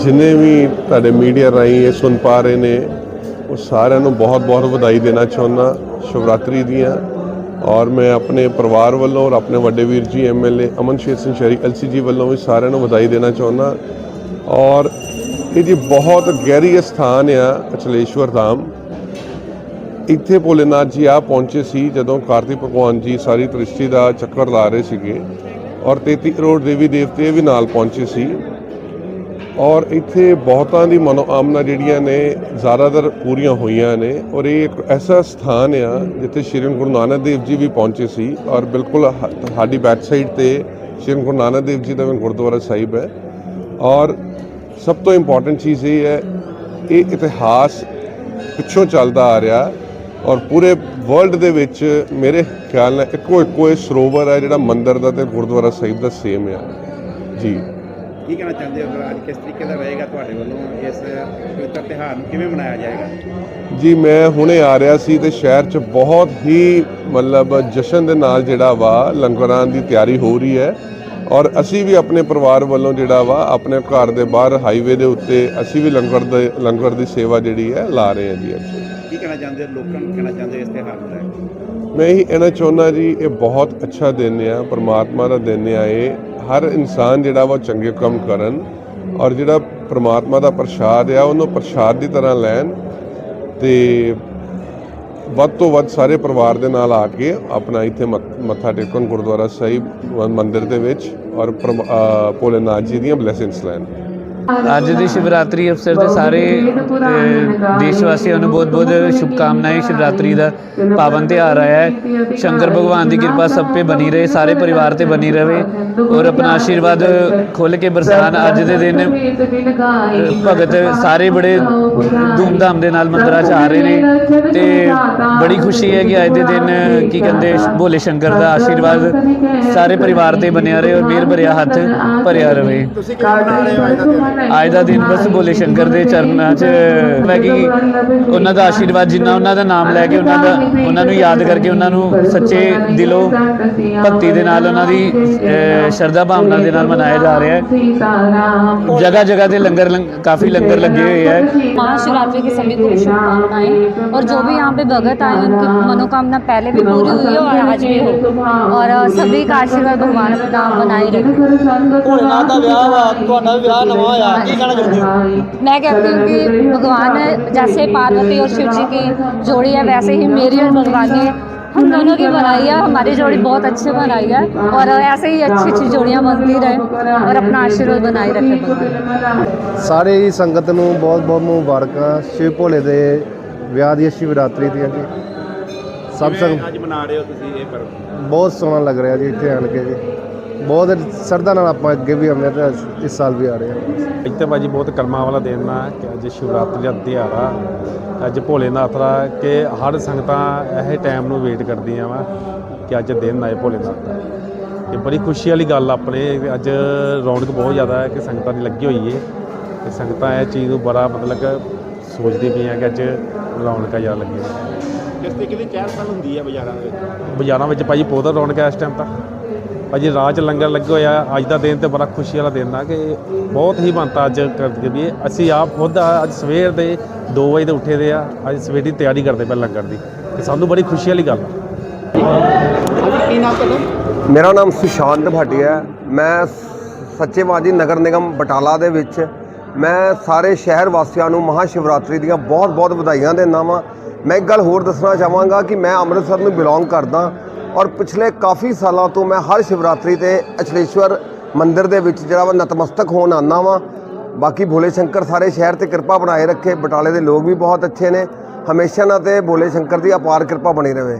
ਜਿੰਨੇ ਵੀ ਤੁਹਾਡੇ ਮੀਡੀਆ ਰਾਹੀਂ ਇਹ ਸੁਣ ਪਾ ਰਹੇ ਨੇ, ਉਹ ਸਾਰਿਆਂ ਨੂੰ ਬਹੁਤ-ਬਹੁਤ ਵਧਾਈ ਦੇਣਾ ਚਾਹੁੰਦਾ। ਸ਼ਿਵਰਾਤਰੀ ਦੀਆਂ ਔਰ ਮੈਂ ਆਪਣੇ ਪਰਿਵਾਰ ਵੱਲੋਂ ਔਰ ਆਪਣੇ ਵੱਡੇ ਵੀਰ ਜੀ ਐਮਐਲਏ ਅਮਨ ਸ਼ੇਰ ਸਿੰਘ ਸ਼ਹਿਰੀ ਐਲਸੀਜੀ ਵੱਲੋਂ ਵੀ ਸਾਰਿਆਂ ਨੂੰ ਵਧਾਈ ਦੇਣਾ ਚਾਹੁੰਦਾ। ਔਰ ਇਹ ਜੀ ਬਹੁਤ ਗਹਿਰੀ ਸਥਾਨ ਆ ਅਚਲੇਸ਼ਵਰ ਧਾਮ। ਇੱਥੇ ਭੋਲੇਨਾਥ ਜੀ ਆ ਪਹੁੰਚੇ ਸੀ ਜਦੋਂ ਕਾਰਤਿਕ ਭਗਵਾਨ ਜੀ ਸਾਰੀ ਤ੍ਰਿਸ਼ਟੀ ਦਾ ਚੱਕਰ ਲਾ ਰਹੇ ਸੀਗੇ। ਔਰ 33 ਕਰੋੜ ਦੇਵੀ ਦੇਵਤੇ ਵੀ ਨਾਲ ਪਹੁੰਚੇ ਸੀ। ਔਰ ਇੱਥੇ ਬਹੁਤਾਂ ਦੀ ਮਨੋਕਾਮਨਾ ਜਿਹੜੀਆਂ ਨੇ ਜ਼ਿਆਦਾਤਰ ਪੂਰੀਆਂ ਹੋਈਆਂ ਨੇ ਔਰ ਇਹ ਇੱਕ ਐਸਾ ਸਥਾਨ ਆ ਜਿੱਥੇ ਸ਼੍ਰੀ ਗੁਰੂ ਨਾਨਕ ਦੇਵ ਜੀ ਵੀ ਪਹੁੰਚੇ ਸੀ ਔਰ ਬਿਲਕੁਲ ਹ- ਸਾਡੀ ਬੈਕ ਸਾਈਡ ਤੇ ਸ਼੍ਰੀ ਗੁਰੂ ਨਾਨਕ ਦੇਵ ਜੀ ਦਾ ਵੀ ਗੁਰਦੁਆਰਾ ਸਾਹਿਬ ਹੈ ਔਰ ਸਭ ਤੋਂ ਇੰਪੋਰਟੈਂਟ ਚੀਜ਼ ਇਹ ਹੈ, ਇਹ ਇਤਿਹਾਸ ਪਿੱਛੋਂ ਚੱਲਦਾ ਆ ਰਿਹਾ ਔਰ ਪੂਰੇ ਵਰਲਡ ਦੇ ਵਿੱਚ ਮੇਰੇ ਖਿਆਲ ਨਾਲ ਇੱਕੋ ਇੱਕੋ ਇਹ ਸਰੋਵਰ ਹੈ ਜਿਹੜਾ ਮੰਦਿਰ ਦਾ ਤੇ ਗੁਰਦੁਆਰਾ ਸਾਹਿਬ ਦਾ ਸੇਮ ਆ। ਜੀ। ਕੀ ਕਹਿਣਾ ਚਾਹੁੰਦੇ ਹੋ? ਅੱਜ ਕਿਸ ਤਰੀਕੇ ਦਾ ਰਹੇਗਾ ਤੁਹਾਡੇ ਵੱਲੋਂ ਇਸ ਪਵਿੱਤਰ ਤਿਉਹਾਰ ਨੂੰ? ਕਿਵੇਂ ਮਨਾਇਆ ਜਾਏਗਾ? ਜੀ ਮੈਂ ਹੁਣੇ ਆ ਰਿਹਾ ਸੀ ਤੇ ਸ਼ਹਿਰ 'ਚ ਬਹੁਤ ਹੀ ਮਤਲਬ ਜਸ਼ਨ ਦੇ ਨਾਲ ਜਿਹੜਾ ਵਾ ਲੰਗਰਾਂ ਦੀ ਤਿਆਰੀ ਹੋ ਰਹੀ ਹੈ ਔਰ ਅਸੀਂ ਵੀ ਆਪਣੇ ਪਰਿਵਾਰ ਵੱਲੋਂ ਜਿਹੜਾ ਵਾ ਆਪਣੇ ਘਰ ਦੇ ਬਾਹਰ ਹਾਈਵੇ ਦੇ ਉੱਤੇ ਅਸੀਂ ਵੀ ਲੰਗਰ ਦੇ ਲੰਗਰ ਦੀ ਸੇਵਾ ਜਿਹੜੀ ਹੈ ਲਾ ਰਹੇ ਹਾਂ ਜੀ ਅੱਜ। ਕੀ ਕਹਿਣਾ ਚਾਹੁੰਦੇ ਲੋਕਾਂ ਨੂੰ ਕਹਿਣਾ ਚਾਹੁੰਦੇ ਇਸ ਲੈ ਕੇ? ਮੈਂ ਇਹੀ ਕਹਿਣਾ ਚਾਹੁੰਦਾ ਜੀ ਇਹ ਬਹੁਤ ਅੱਛਾ ਦਿਨ ਆ ਪ੍ਰਮਾਤਮਾ ਦਾ ਦਿਨ ਆ ਇਹ। ਹਰ ਇਨਸਾਨ ਜਿਹੜਾ ਵਾ ਚੰਗੇ ਕੰਮ ਕਰਨ ਔਰ ਜਿਹੜਾ ਪ੍ਰਮਾਤਮਾ ਦਾ ਪ੍ਰਸ਼ਾਦ ਆ, ਉਹਨੂੰ ਪ੍ਰਸ਼ਾਦ ਦੀ ਤਰ੍ਹਾਂ ਲੈਣ ਤੇ ਵੱਧ ਤੋਂ ਵੱਧ ਸਾਰੇ ਪਰਿਵਾਰ ਦੇ ਨਾਲ ਆ ਕੇ ਆਪਣਾ ਇੱਥੇ ਮੱਥ- ਮੱਥਾ ਟੇਕਣ ਗੁਰਦੁਆਰਾ ਸਾਹਿਬ, ਮ- ਮੰਦਿਰ ਦੇ ਵਿੱਚ ਔਰ ਪ੍ਰਮ- ਭੋਲੇਨਾਥ ਜੀ ਦੀਆਂ ਬਲੇਸਿੰਗਸ ਲੈਣ। ਅੱਜ ਦੀ ਸ਼ਿਵਰਾਤਰੀ ਅਵਸਰ ਤੇ ਸਾਰੇ ਦੇਸ਼ ਵਾਸੀਆਂ ਨੂੰ ਬਹੁਤ-ਬਹੁਤ ਸ਼ੁਭਕਾਮਨਾएं ਸ਼ਿਵਰਾਤਰੀ ਦਾ ਪਾਵਨ ਤਿਉਹਾਰ ਆਇਆ ਹੈ। ਸ਼ੰਕਰ ਭਗਵਾਨ ਦੀ ਕਿਰਪਾ ਸਭ ਤੇ ਬਣੀ ਰਹੇ, ਸਾਰੇ ਪਰਿਵਾਰ ਤੇ ਬਣੀ ਰਹੇ ਔਰ ਆਪਣਾ ਆਸ਼ੀਰਵਾਦ ਖੁੱਲ ਕੇ ਬਰਸਾਨ ਅੱਜ ਦੇ ਦਿਨ ਭਗਤ ਸਾਰੇ ਬੜੇ ਧੂਮਧਾਮ ਦੇ ਨਾਲ ਮੰਦਰਾਂ 'ਚ ਆ ਰਹੇ ਨੇ ਤੇ ਬੜੀ ਖੁਸ਼ੀ ਹੈ ਕਿ ਅੱਜ ਦੇ ਦਿਨ, ਕੀ ਕਹਿੰਦੇ, ਭੋਲੇ ਸ਼ੰਕਰ ਦਾ ਆਸ਼ੀਰਵਾਦ ਸਾਰੇ ਪਰਿਵਾਰ ਤੇ ਬਣਿਆ ਰਹੇ ਔਰ ਮੇਰ ਭਰਿਆ ਹੱਥ ਭਰਿਆ ਰਹੇ। ਤੁਸੀਂ ਕਿਵੇਂ ਮਨਾ ਰਹੇ ਹੋ ਅੱਜ ਦਾ ਦਿਨ? ਅੱਜ ਦਾ ਦਿਨ ਬਸ ਭੋਲੇ ਸ਼ੰਕਰ ਦੇ ਚਰਨਾਂ 'ਚ ਮੈਂ ਕਿ ਉਹਨਾਂ ਦਾ ਆਸ਼ੀਰਵਾਦ ਜਿੰਨਾ ਉਹਨਾਂ ਦਾ ਨਾਮ ਲੈ ਕੇ ਉਹਨਾਂ ਦਾ ਉਹਨਾਂ ਨੂੰ ਯਾਦ ਕਰਕੇ ਉਹਨਾਂ ਨੂੰ ਸੱਚੇ ਦਿਲੋਂ ਭਗਤੀ ਦੇ ਨਾਲ ਉਹਨਾਂ ਦੀ ਅਹ, ਸ਼ਰਧਾ ਭਾਵਨਾ ਦੇ ਨਾਲ ਮਨਾਇਆ ਜਾ ਰਿਹਾ ਹੈ ਜਗ੍ਹਾ ਜਗ੍ਹਾ ਤੇ ਲੰਗਰ ਲੰਗ- ਕਾਫੀ लंगर लगे हुए हैं महाशिवरात्रि की सभी को शुभकामनाएं और जो भी यहाँ पे भगत आए उनकी मनोकामना पहले भी पूरी हुई है और आज भी हो और अ, सभी का आशीर्वाद भगवान अपना बनाए रखे ਭੋਲੇਨਾਥ ਦਾ ਵਿਆਹ ਵਾ ਤੁਹਾਡਾ ਵੀ ਵਿਆਹ ਨਵਾਂ ਹੋਇਆ ਕੀ ਕਹਿਣਾ ਚਾਹੁੰਦੇ ਹੋ मैं कहती हूँ कि भगवान जैसे पार्वती और शिव जी की जोड़ी है वैसे ही मेरी और भगवान की हम दोनों की बनाई है हमारी जोड़ी बहुत अच्छी बनाई है और ऐसे ही अच्छी अच्छी जोड़ियाँ बनती रहे और अपना आशीर्वाद बनाए रखे भगवान ਸਾਰੇ ਹੀ ਸੰਗਤ ਨੂੰ ਬਹੁਤ ਬਹੁਤ ਮੁਬਾਰਕਾਂ ਸ਼ਿਵ ਭੋਲੇ ਦੇ ਵਿਆਹ ਦੀ ਸ਼ਿਵਰਾਤਰੀ ਦੀਆਂ ਜੀ ਸਭ ਕਿਵੇਂ ਸੰਗ ਅੱਜ ਮਨਾ ਰਹੇ ਹੋ ਤੁਸੀਂ ਇਹ ਪਰਵ ਬਹੁਤ ਸੋਹਣਾ ਲੱਗ ਰਿਹਾ ਜੀ ਇੱਥੇ ਆਣ ਕੇ ਜੀ ਬਹੁਤ ਸਰਦਾ ਨਾਲ ਆਪਾਂ ਅੱਗੇ ਵੀ ਆਉਂਦੇ ਹਾਂ ਤੇ ਇਸ ਸਾਲ ਵੀ ਆ ਰਹੇ ਹਾਂ। ਤਾਂ ਭਾਜੀ ਬਹੁਤ ਕਰਮਾਂ ਵਾਲਾ ਦਿਨ ਆ ਕਿ ਅੱਜ ਸ਼ਿਵਰਾਤਰੀ ਦਾ ਦਿਹਾੜਾ ਅੱਜ ਭੋਲੇਨਾਥ ਦਾ ਕਿ ਹਰ ਸੰਗਤਾਂ ਇਹ ਟਾਈਮ ਨੂੰ ਵੇਟ ਕਰਦੀਆਂ ਵਾ ਕਿ ਅੱਜ ਦਿਨ ਆਏ ਭੋਲੇਨਾਥ ਦਾ। ਇਹ ਬੜੀ ਖੁਸ਼ੀ ਵਾਲੀ ਗੱਲ ਆਪਣੇ ਅੱਜ ਰੌਣਕ ਬਹੁਤ ਜ਼ਿਆਦਾ ਹੈ ਕਿ ਸੰਗਤਾਂ ਦੀ ਲੱਗੀ ਹੋਈ ਏ। ਤੇ ਸੰਗਤਾਂ ਇਹ ਚੀਜ਼ ਨੂੰ ਬੜਾ ਮਤਲਬ ਕਿ ਸੋਚਦੀ ਪਈਆਂ ਕਿ ਅੱਜ ਰੌਣਕਾਂ ਜ਼ਿਆਦਾ ਲੱਗੀਆਂ ਕਿਸ ਤਰੀਕੇ ਦੀ ਚਹਿਲ ਪਹਿਲ ਹੁੰਦੀ ਹੈ ਬਾਜ਼ਾਰਾਂ ਦੇ ਵਿੱਚ? ਬਾਜ਼ਾਰਾਂ ਵਿੱਚ ਭਾਜੀ ਬਹੁਤ ਰੌਣਕ ਹੈ ਇਸ ਟਾਈਮ ਤਾਂ। ਭਾਜੀ ਰਾਹ 'ਚ ਲੰਗਰ ਲੱਗੇ ਹੋਇਆ ਅੱਜ ਦਾ ਦਿਨ ਤੇ ਬੜਾ ਖੁਸ਼ੀ ਵਾਲਾ ਦਿਨ ਆ ਕਿ ਬਹੁਤ ਹੀ ਬਣਤਾ ਅੱਜ ਕਰਕੇ ਵੀ। ਅਸੀਂ ਆਪ ਖੁਦ ਅੱਜ ਸਵੇਰ ਦੇ 2 ਵਜੇ ਦੇ ਉੱਠੇ ਦੇ ਆ। ਅੱਜ ਸਵੇਰ ਦੀ ਤਿਆਰੀ ਕਰਦੇ ਪਏ ਲੰਗਰ ਦੀ। ਤੇ ਸਾਨੂੰ ਬੜੀ ਖੁਸ਼ੀ ਵਾਲੀ ਗੱਲ ਆ। ਕੀ ਨਾਮ ਤੁਹਾਡਾ? ਮੇਰਾ ਨਾਮ ਸੁਸ਼ਾਂਤ ਭਾਟੀਆ ਮੈਂ ਸੱਚੇਵਾਦੀ ਨਗਰ ਨਿਗਮ ਬਟਾਲਾ ਦੇ ਵਿੱਚ ਮੈਂ ਸਾਰੇ ਸ਼ਹਿਰ ਵਾਸੀਆਂ ਨੂੰ ਮਹਾ ਸ਼ਿਵਰਾਤਰੀ ਦੀਆਂ ਬਹੁਤ-ਬਹੁਤ ਵਧਾਈਆਂ ਦਿੰਦਾ ਵਾਂ। ਮੈਂ ਇੱਕ ਗੱਲ ਹੋਰ ਦੱਸਣਾ ਚਾਹਾਂਗਾ ਕਿ ਮੈਂ ਅੰਮ੍ਰਿਤਸਰ ਨੂੰ ਬਿਲੋਂਗ ਕਰਦਾ। ਔਰ ਪਿਛਲੇ ਕਾਫੀ ਸਾਲਾਂ ਤੋਂ ਮੈਂ ਹਰ ਸ਼ਿਵਰਾਤਰੀ ਤੇ ਅਚਲੇਸ਼ਵਰ ਮੰਦਿਰ ਦੇ ਵਿੱਚ ਜਿਹੜਾ ਵਾ ਨਤਮਸਤਕ ਹੋਣ ਆਉਂਦਾ ਵਾਂ। ਬਾਕੀ ਭੋਲੇ ਸ਼ੰਕਰ ਸਾਰੇ ਸ਼ਹਿਰ ਤੇ ਕਿਰਪਾ ਬਣਾਏ ਰੱਖੇ, ਬਟਾਲੇ ਦੇ ਲੋਕ ਵੀ ਬਹੁਤ ਅੱਛੇ ਨੇ। ਹਮੇਸ਼ਾ ਨਾ ਤੇ ਭੋਲੇ ਸ਼ੰਕਰ ਦੀ ਅਪਾਰ ਕਿਰਪਾ ਬਣੀ ਰਹੇ